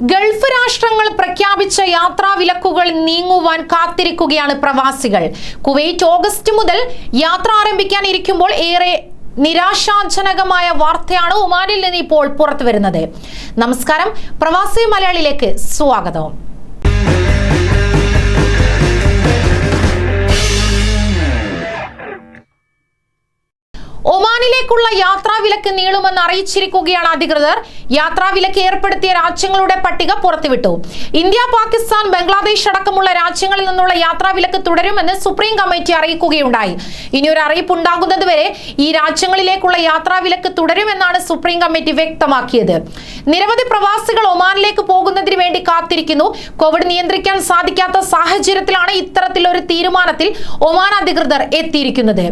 Gulf രാഷ്ട്രങ്ങൾ പ്രഖ്യാപിച്ച യാത്രാ വിലക്കുകൾ നീങ്ങുവാൻ കാത്തിരിക്കുകയാണ് പ്രവാസികൾ. കുവൈറ്റ് ഓഗസ്റ്റ് മുതൽ യാത്ര ആരംഭിക്കാൻ ഇരിക്കുമ്പോൾ ഏറെ നിരാശാജനകമായ വാർത്തയാണ് ഒമാനിൽ നിന്ന് ഇപ്പോൾ പുറത്തു വരുന്നത് നമസ്കാരം. പ്രവാസി മലയാളിയിലേക്ക് സ്വാഗതം. ഒമാനിലേക്കുള്ള യാത്രാവിലക്ക് നീളുമെന്ന് അറിയിച്ചിരിക്കുകയാണ് അധികൃതർ. യാത്രാ വിലക്ക് ഏർപ്പെടുത്തിയ രാജ്യങ്ങളുടെ പട്ടിക പുറത്തുവിട്ടു. ഇന്ത്യ പാകിസ്ഥാൻ ബംഗ്ലാദേശ് അടക്കമുള്ള രാജ്യങ്ങളിൽ നിന്നുള്ള യാത്രാവിലക്ക് തുടരുമെന്ന് സുപ്രീം കമ്മിറ്റി അറിയിക്കുകയുണ്ടായി. ഇനി ഒരു അറിയിപ്പ് ഉണ്ടാകുന്നതുവരെ ഈ രാജ്യങ്ങളിലേക്കുള്ള യാത്രാവിലക്ക് തുടരുമെന്നാണ് സുപ്രീം കമ്മിറ്റി വ്യക്തമാക്കിയത്. നിരവധി പ്രവാസികൾ ഒമാനിലേക്ക് പോകുന്നതിന് വേണ്ടി കാത്തിരിക്കുന്നു. കോവിഡ് നിയന്ത്രിക്കാൻ സാധിക്കാത്ത സാഹചര്യത്തിലാണ് ഇത്തരത്തിലൊരു തീരുമാനത്തിൽ ഒമാൻ അധികൃതർ എത്തിയിരിക്കുന്നത്.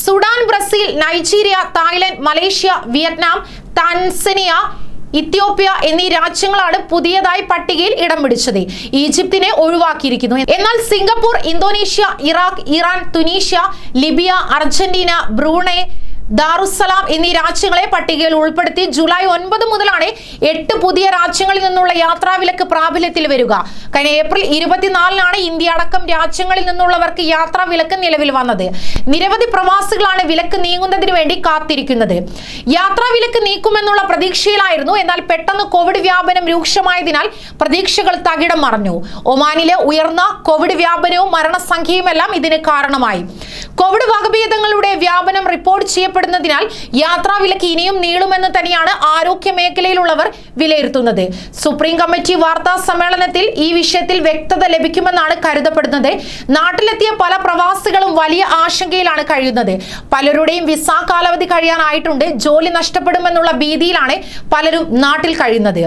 Sudan Brazil Nigeria Thailand Malaysia Vietnam Tanzania Ethiopia എന്നീ രാജ്യങ്ങളാണ് പുതിയതായി പട്ടികയിൽ ഇടം പിടിച്ചത്. ഈജിപ്തിനെ ഒഴിവാക്കിയിരിക്കുന്നു. എന്നാൽ Singapore Indonesia Iraq Iran Tunisia Libya Argentina Brunei Darussalam എന്നീ രാജ്യങ്ങളെ പട്ടികയിൽ ഉൾപ്പെടുത്തി ജൂലൈ ഒൻപത് മുതലാണ് എട്ട് പുതിയ രാജ്യങ്ങളിൽ നിന്നുള്ള യാത്രാവിലക്ക് പ്രാബല്യത്തിൽ വരിക. കഴിഞ്ഞ ഏപ്രിൽ ഇരുപത്തിനാലിനാണ് ഇന്ത്യ അടക്കം രാജ്യങ്ങളിൽ നിന്നുള്ളവർക്ക് യാത്രാവിലക്ക് നിലവിൽ വന്നത്. നിരവധി പ്രവാസികളാണ് വിലക്ക് നീങ്ങുന്നതിന് വേണ്ടി കാത്തിരിക്കുന്നത്. യാത്രാവിലക്ക് നീക്കുമെന്നുള്ള പ്രതീക്ഷയിലായിരുന്നു. എന്നാൽ പെട്ടെന്ന് കോവിഡ് വ്യാപനം രൂക്ഷമായതിനാൽ പ്രതീക്ഷകൾ തകിടം മറഞ്ഞു. ഒമാനിലെ ഉയർന്ന കോവിഡ് വ്യാപനവും മരണസംഖ്യയുമെല്ലാം ഇതിന് കാരണമായി. കോവിഡ് വകഭേദങ്ങളുടെ വ്യാപനം റിപ്പോർട്ട് ചെയ്യപ്പെടുന്നതിനാൽ യാത്രാ വിലക്ക് ഇനിയും നീളുമെന്ന് തന്നെയാണ് ആരോഗ്യ മേഖലയിലുള്ളവർ വിലയിരുത്തുന്നത്. സുപ്രീം കമ്മിറ്റി വാർത്താ സമ്മേളനത്തിൽ ഈ വിഷയത്തിൽ വ്യക്തത ലഭിക്കുമെന്നാണ് കരുതപ്പെടുന്നത്. നാട്ടിലെത്തിയ പല പ്രവാസികളും വലിയ ആശങ്കയിലാണ് കഴിയുന്നത്. പലരുടെയും വിസ കാലാവധി കഴിയാനായിട്ടുണ്ട്. ജോലി നഷ്ടപ്പെടുമെന്നുള്ള ഭീതിയിലാണ് പലരും നാട്ടിൽ കഴിയുന്നത്.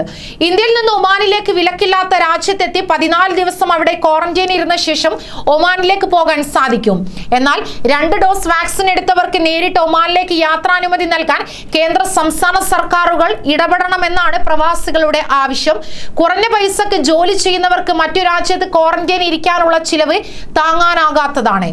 ഇന്ത്യയിൽ നിന്ന് ഒമാനിലേക്ക് വിലക്കില്ലാത്ത രാജ്യത്തെത്തി പതിനാല് ദിവസം അവിടെ ക്വാറന്റൈൻ ഇരുന്ന ശേഷം ഒമാനിലേക്ക് പോകാൻ സാധിക്കും. എന്നാൽ രണ്ട് ഡോസ് വാക്സിൻ എടുത്തവർക്ക് നേരിട്ട് ഒമാനിലേക്ക് യാത്രാനുമതി നൽകാൻ കേന്ദ്ര സംസ്ഥാന സർക്കാരുകൾ ഇടപെടണമെന്നാണ് പ്രവാസികളുടെ ആവശ്യം. കുറഞ്ഞ പൈസക്ക് ജോലി ചെയ്യുന്നവർക്ക് മറ്റു രാജ്യത്ത് ക്വാറന്റൈൻ ഇരിക്കാനുള്ള ചിലവ് താങ്ങാനാകാത്തതാണ്.